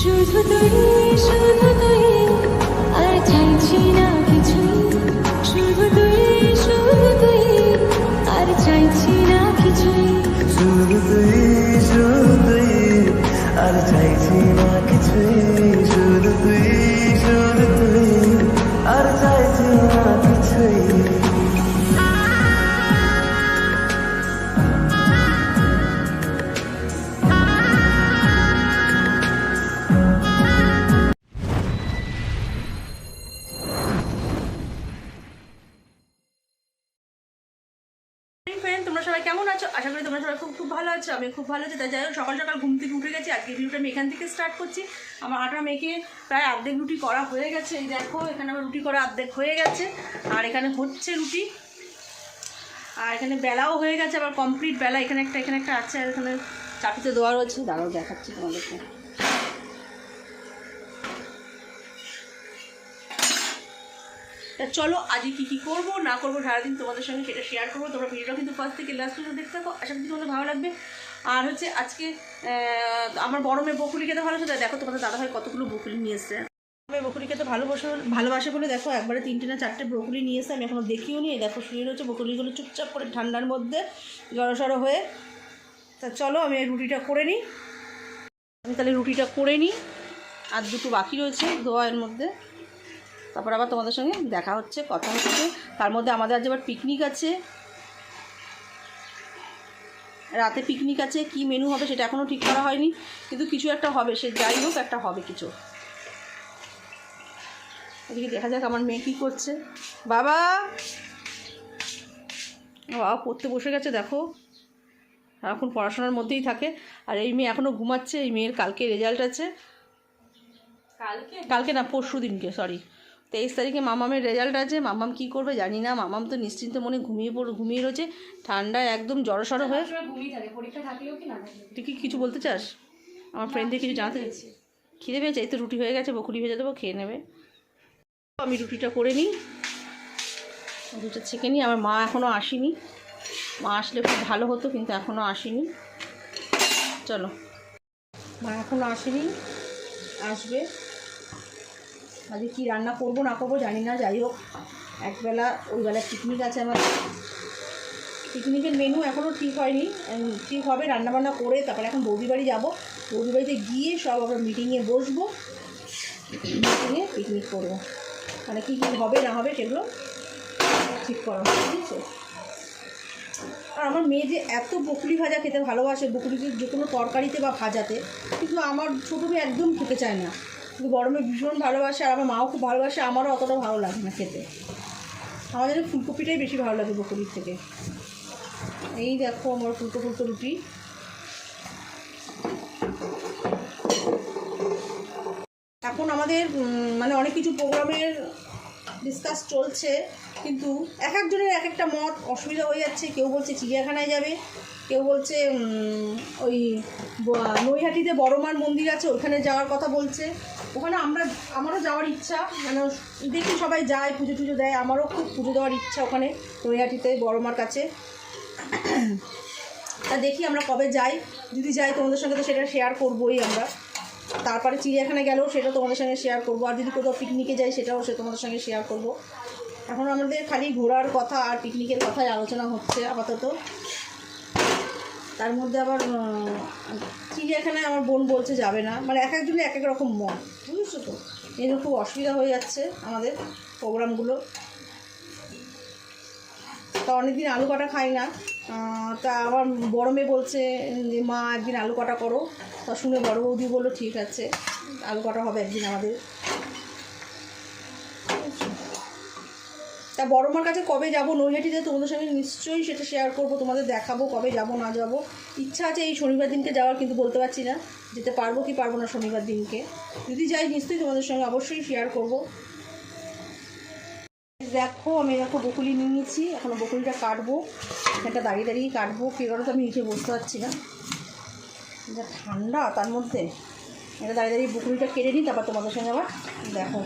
শুধু তুই শুধু তুই, আর চাইছি না কিছু শুধু তুই শুধু তুই আর চাইছি না কিছুই। শুধু তুই শুধু তুই, আর চাইছি না কিছুই। তোমরা সবাই কেমন আছো? আশা করি তোমরা সবাই খুব খুব ভালো আছো, আমি খুব ভালো আছি। তাই যাই হোক, সকাল সকাল ঘুম থেকে উঠে গেছি। আজকে ভিডিওটা আমি এখান থেকে স্টার্ট করছি। আমার আটা মেখে প্রায় অর্ধেক রুটি করা হয়ে গেছে। এই দেখো, এখানে আমার রুটি করা অর্ধেক হয়ে গেছে। আর এখানে হচ্ছে রুটি। আর এখানে বেলাও হয়ে গেছে। আবার কমপ্লিট বেলা। এখানে একটা এখানে একটা আছে আর এখানে চাপিতে দেওয়া রয়েছে। দাঁড়াও, দেখাচ্ছি তোমাদেরকে। তা চলো, আজকে কী কী করব, না করব সারাদিন তোমাদের সঙ্গে সেটা শেয়ার করব। তোমরা ভিডিওটা কিন্তু ফার্স্ট থেকে লাস্ট পর্যন্ত দেখতে থাকো। আশা করি তোমাদের ভালো লাগবে। আর হচ্ছে আজকে আমার বড় মেয়ে বকুলি খেতে ভালো তাই দেখো তোমাদের দাদা দাদাভাই কতগুলো বকুলি নিয়ে এসছে। মেয়ে বকুলি খেতে ভালোবাসে ভালোবাসে বলে দেখো, একবারে তিনটে না চারটে ব্রকুলি নিয়ে এসে আমি এখনও দেখিও নি। দেখো শুয়ে রয়েছে বকুলিগুলো চুপচাপ করে ঠান্ডার মধ্যে জড়সড়ো হয়ে। তা চলো, আমি রুটিটা করে নিই আমি তাহলে রুটিটা করে নিই আর দুটো বাকি রয়েছে দোয়ার মধ্যে। তারপর আবার তোমাদের সঙ্গে দেখা হচ্ছে কথা হচ্ছে। তার মধ্যে আমাদের আজ আবার পিকনিক আছে। রাতে পিকনিক আছে কি মেনু হবে সেটা এখনও ঠিক করা হয়নি কিন্তু কিছু একটা হবে সে যাই হোক একটা হবে কিছু। এদিকে দেখা যাক আমার মেয়ে কী করছে। বাবা! বাবা পড়তে বসে গেছে দেখো। এখন পড়াশোনার মধ্যেই থাকে। আর এই মেয়ে এখনও ঘুমাচ্ছে এই মেয়ের কালকে রেজাল্ট আছে। কালকে? কালকে না পরশু দিনকে সরি তেইশ তারিখে মামামের রেজাল্ট আছে। মামাম কী করবে জানি না। মামাম তো নিশ্চিন্ত মনে ঘুমিয়ে পড় ঘুমিয়ে রয়েছে। ঠান্ডায় একদম জড়সড় হয়ে তুই কি কিছু বলতে চাস? আমার ফ্রেন্ডদের কিছু জানাতে খিদে পেয়েছে? এই তো রুটি হয়ে গেছে। বকুলি ভেজে দেবো খেয়ে নেবে। আমি রুটিটা করে নিই। রুটিটা ছেঁকে নিই আমার মা এখনও আসেনি। মা আসলে খুব ভালো হতো কিন্তু এখনও আসেনি। চলো। মা এখনও আসেনি। আসবে। আজকে কী রান্না করব না করব জানি না, যাই হোক। একবেলা ওই বেলা পিকনিক আছে আমার। পিকনিকের মেনু এখনও ঠিক হয়নি। ঠিক হবে, রান্নাবান্না করে তারপরে এখন বৌদি বাড়ি যাব। বৌদি বাড়িতে গিয়ে সব আবার মিটিংয়ে বসবো। মিটিংয়ে পিকনিক করব। মানে কী কী হবে, না হবে সেগুলো ঠিক করা হবে, বুঝছ? আর আমার মেয়ে যে এত বকুলি ভাজা খেতে ভালোবাসে বকুলিকে যে কোনো তরকারিতে বা ভাজাতে, কিন্তু আমার ছোটো মেয়ে একদম খেতে চায় না। কিন্তু গরমে ভীষণ ভালোবাসে আর আমার মাও খুব ভালোবাসে, আমারও অতটা ভালো লাগে না খেতে। যেন ফুলকপিটাই বেশি ভালো লাগে বকুলির থেকে। এই দেখো আমার ফুলকো ফুলকো রুটি। এখন আমাদের মানে অনেক কিছু প্রোগ্রামের ডিসকাস চলছে, কিন্তু এক একজনের এক একটা মত, অসুবিধা হয়ে যাচ্ছে। কেউ বলছে চিড়িয়াখানায় যাবে, কেউ বলছে ওই নৈহাটিতে বড়মার মন্দির আছে ওখানে যাওয়ার কথা বলছে। ওখানে আমরা, আমারও যাওয়ার ইচ্ছা মানে দেখি সবাই যায়, পুজো টুজো দেয়, আমারও খুব পুজো দেওয়ার ইচ্ছা ওখানে, নৈহাটিতে, বড়মার কাছে। তা দেখি আমরা কবে যাই, যদি যাই তোমাদের সঙ্গে তো সেটা শেয়ার করবোই আমরা। তারপরে চিড়িয়াখানায় গেলেও সেটা তোমাদের সঙ্গে শেয়ার করব, আর যদি কোথাও পিকনিকে যাই, সেটাও সে তোমাদের সঙ্গে শেয়ার করব। এখন আমাদের খালি ঘোরার কথা আর পিকনিকের কথাই আলোচনা হচ্ছে আপাতত। তার মধ্যে আবার চিড়িয়াখানায় আমার বোন বলছে যাবে না। মানে এক একজনের এক এক রকম মন, বুঝেছ তো? এই জন্য খুব অসুবিধা হয়ে যাচ্ছে আমাদের প্রোগ্রামগুলো। তা অনেকদিন আলু কাটা খাই না। তা আবার বড় মেয়ে বলছে যে, মা, একদিন আলু কাটা করো। তা শুনে বড় বৌদি বলল, ঠিক আছে, আলু কাটা হবে একদিন আমাদের। তা বড় মার কাছে কবে যাব? নৈহাটিতে তোমাদের সঙ্গে নিশ্চয়ই সেটা শেয়ার করব, তোমাদের দেখাবো কবে যাব, না যাব। ইচ্ছা আছে এই শনিবার দিনকে যাওয়ার, কিন্তু বলতে পারছি না। যেতে পারব কি পারব না শনিবার দিনকে। যদি যাই, নিশ্চয়ই তোমাদের সঙ্গে অবশ্যই শেয়ার করব। দেখো, আমি দেখো বকুলি নিয়ে নিয়েছি। এখনও বকুলিটা কাটবো। এখানটা দাঁড়িয়ে দাঁড়িয়ে কাটবো। কী করে তো আমি নিচে বসতে পারছি না। যা ঠান্ডা তার মধ্যে। এটা দাঁড়িয়ে দাঁড়িয়ে বকুলিটা কেটে নিই, তারপর তোমাদের সঙ্গে আবার দেখো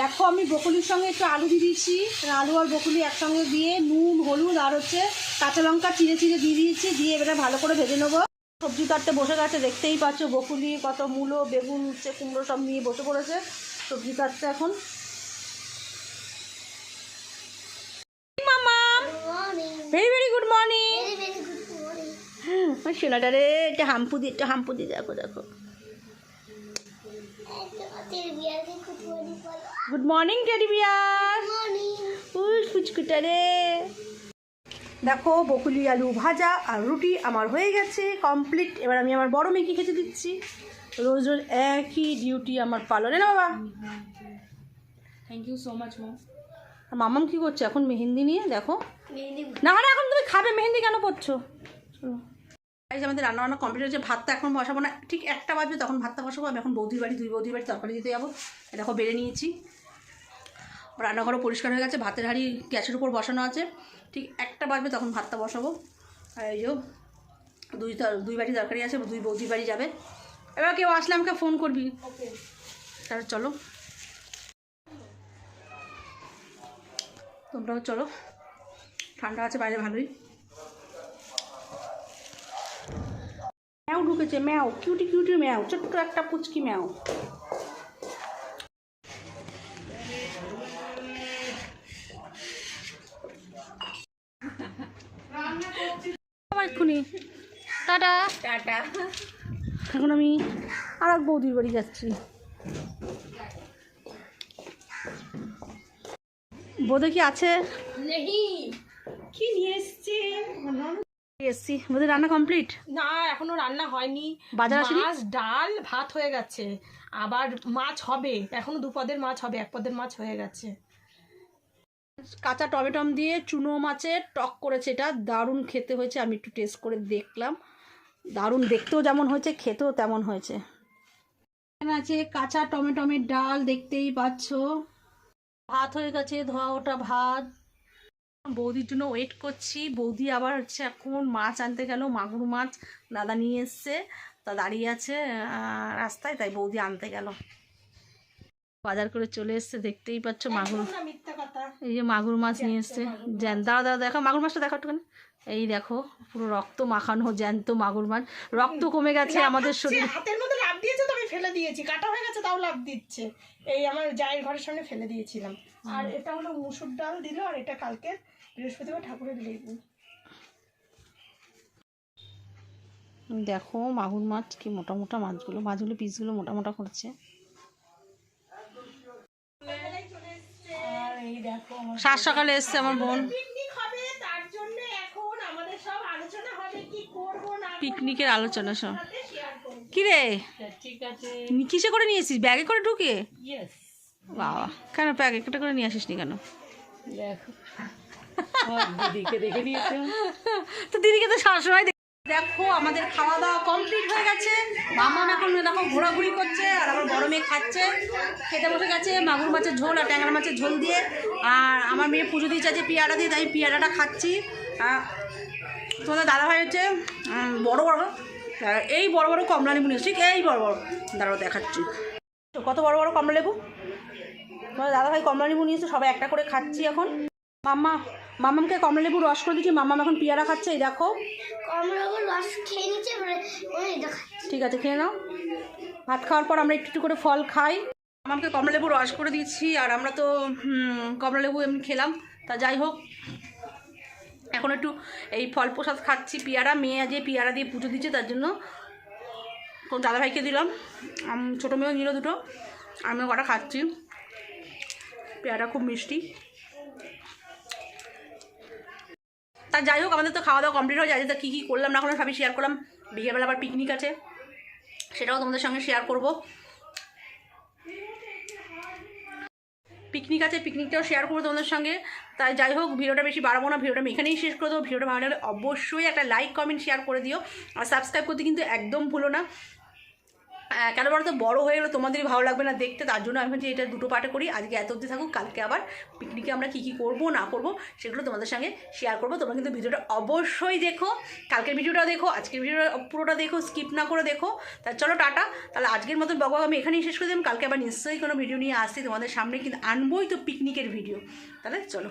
দেখো আমি বকুলির সঙ্গে একটু আলু দিয়ে দিয়েছি আলু আর বকুলি একসঙ্গে দিয়ে নুন হলুদ আর হচ্ছে কাঁচা লঙ্কা চিড়ে চিড়ে দিয়ে দিয়েছি। দিয়ে এবারে ভালো করে ভেজে নেব। সবজি কাটতে বসে গেছে দেখতেই পাচ্ছ বকুলি কত মূলো বেগুন উচ্ছে কুমড়ো সব নিয়ে বসে পড়েছে সবজি কাটতে এখন। ভেরি ভেরি গুড মর্নিং সোনাটা রে একটা হাম্পু দিয়ে একটা হাম্পু দিয়ে দেখো দেখো। গুড মর্নিং টেডি বিয়ার উই ফুচকুটা রে দেখো বকুলি আলু ভাজা আর রুটি আমার হয়ে গেছে কমপ্লিট এবার আমি আমার বড় মেয়েকে খেতে দিচ্ছি। রোজ রোজ একই ডিউটি আমার পালনে না বাবা? Thank you so much mom আর মামাম কী করছে? এখন মেহেন্দি নিয়ে দেখো। না না এখন তুমি খাবে মেহেন্দি কেন পড়ছো শোনো এই যে আমাদের রান্না বান্না কমপ্লিট হয়েছে ভাতটা এখন বসাবো না। ঠিক একটা বাজবে তখন ভাতটা বসাবো। আমি এখন বৌদির বাড়ি দুই বৌদির বাড়ি তরকারি দিতে যাব। দেখো বেড়ে নিয়েছি। রান্নাঘরও পরিষ্কার হয়ে গেছে ভাতের হাঁড়ি গ্যাসের উপর বসানো আছে। ঠিক একটা বাজবে তখন ভাতটা বসাবো। আর এই যে দুই দুই বাড়ি তরকারি আছে দুই বৌদির বাড়ি যাবে। এবার কেউ আসলে আমাকে ফোন করবি। তাহলে চলো। তোমরাও চলো। ঠান্ডা আছে বাইরে ভালোই। ম্যাও ঢুকেছে ম্যাও। কিউটি কিউটি ম্যাও ছোট্ট একটা পুচকি ম্যাও। এক্ষুনি টাটা। টাটা। এখন আমি আর এক বৌদির বাড়ি যাচ্ছি। বোধে কি আছে? নেহি কি নিয়ে এসছে? এসছি। বোধে রান্না কমপ্লিট না এখনও রান্না হয়নি। বাজার আসেনি? মাছ ডাল ভাত হয়ে গেছে। আবার মাছ হবে। এখনও দু পদের মাছ হবে এক পদের মাছ হয়ে গেছে। কাঁচা টমেটম দিয়ে চুনো মাছের টক করেছে এটা। দারুণ খেতে হয়েছে আমি একটু টেস্ট করে দেখলাম। দারুণ দেখতেও যেমন হয়েছে খেতেও তেমন হয়েছে। এখানে আছে কাঁচা টমেটমের ডাল দেখতেই পাচ্ছ। ভাত হয়ে গেছে ধোয়া ওটা ভাত। বৌদির জন্য ওয়েট করছি। বৌদি আবার হচ্ছে এখন মাছ আনতে গেল মাগুর মাছ। দাদা নিয়ে এসছে তা দাঁড়িয়ে আছে রাস্তায় তাই বৌদি আনতে গেল। বাজার করে চলে এসছে দেখতেই পাচ্ছ মাগুর। এই যে মাগুর মাছ নিয়ে এসছে। জ্যান দাঁড়া দাঁড়া দেখো মাগুর মাছটা দেখো একটুখানি। এই দেখো পুরো রক্ত মাখানো জ্যান্ত মাগুর মাছ। রক্ত কমে গেছে আমাদের শরীর। হাতের মধ্যে লাভ দিয়েছে তো আমি ফেলে দিয়েছি। কাটা হয়ে গেছে তাও লাভ দিচ্ছে। এই আমার জায়ের ঘরের সামনে ফেলে দিয়েছিলাম। আর এটা হলো মুসুর ডাল দিল আর এটা কালকে বৃহস্পতিবার ঠাকুরের লেবু দেখো মাগুর মাছ কি মোটা মোটা মাছগুলো মাছগুলো পিসগুলো মোটা মোটা করছে। সাত সকালে এসছে আমার বোন। পিকনিক হবে? তার জন্য এখন আমাদের সব আলোচনা হবে কি করব না পিকনিকের আলোচনা সব। কি রে? ঠিক আছে। নি- কিসে করে নিয়েছিস ব্যাগে করে ঢুকে? বাবা কেন প্যাকেটটা করে নিয়ে আসিস নি কেন? দেখো। দিদিকে দেখে নিয়েছে। তো দিদিকে তো সবসময় দেখি। দেখো আমাদের খাওয়া দাওয়া কমপ্লিট হয়ে গেছে। মামা এখন দেখো ঘোরাঘুরি করছে আর আমার বড় মেয়ে খাচ্ছে। খেতে বসে গেছে মাগুর মাছের ঝোল আর ট্যাংরা মাছের ঝোল দিয়ে। আর আমার মেয়ে পুজো দিয়েছে আছে পেয়ারা দিয়ে তাই পেয়ারাটা খাচ্ছি। তোমাদের দাদাভাই হচ্ছে উম, বড় বড় এই বড় বড় কমলা লেবু নিয়েছে এই বড় বড়। দাঁড়াও দেখাচ্ছি। কত বড় বড় কমলা লেবু? তোমাদের দাদাভাই কমলা লেবু নিয়েছে সবাই একটা করে খাচ্ছি এখন। মাম্মা মামামকে কমলা লেবু রস করে দিচ্ছি মাম্মাম এখন পেয়ারা খাচ্ছে এই দেখো। ঠিক আছে খেয়ে নাও। ভাত খাওয়ার পর আমরা একটু একটু করে ফল খাই। মামামকে কমলা লেবু রস করে দিচ্ছি আর আমরা তো কমলা লেবু এমনি খেলাম। তা যাই হোক এখন একটু এই ফল প্রসাদ খাচ্ছি পেয়ারা। মেয়ে আজ পেয়ারা দিয়ে পুজো দিচ্ছে তার জন্য কোন দাদাভাইকে দিলাম। আম- ছোটো মেয়েও নিল দুটো আমিও কটা খাচ্ছি। পেয়ারা খুব মিষ্টি। তা যাই হোক, আমাদের তো খাওয়া দাওয়া কমপ্লিট হয়ে যায়। তা কী কী করলাম, না করলাম, সবই শেয়ার করলাম। বিকেলবেলা আবার পিকনিক আছে। সেটাও তোমাদের সঙ্গে শেয়ার করব। পিকনিক আছে পিকনিকটাও শেয়ার করব তোমাদের সঙ্গে। তাই যাই হোক, ভিডিওটা বেশি বাড়াবো না, ভিডিওটা আমি এখানেই শেষ করে দেবো। ভিডিওটা ভালো লাগলে অবশ্যই একটা লাইক কমেন্ট শেয়ার করে দিও। আর সাবস্ক্রাইব করতে কিন্তু একদম ভুলো না। কেন বলো তো বড়ো হয়ে গেলে তোমাদেরই ভালো লাগবে না দেখতে। তার জন্য আমি এটা দুটো পার্টে করি। আজকে এত অবধি থাকুক, কালকে আবার পিকনিকে আমরা কী কী করব, না করব, সেগুলো তোমাদের সঙ্গে শেয়ার করব। তোমরা কিন্তু ভিডিওটা অবশ্যই দেখো। কালকের ভিডিওটা দেখো, আজকের ভিডিওটা পুরোটা দেখো স্কিপ না করে দেখো। তা চলো টাটা। তাহলে আজকের মতন বকবক আমি এখানেই শেষ করে দিলাম কালকে আবার নিশ্চয়ই কোনো ভিডিও নিয়ে আসছি তোমাদের সামনে, কিন্তু আনবোই তো পিকনিকের ভিডিও তাহলে চলো।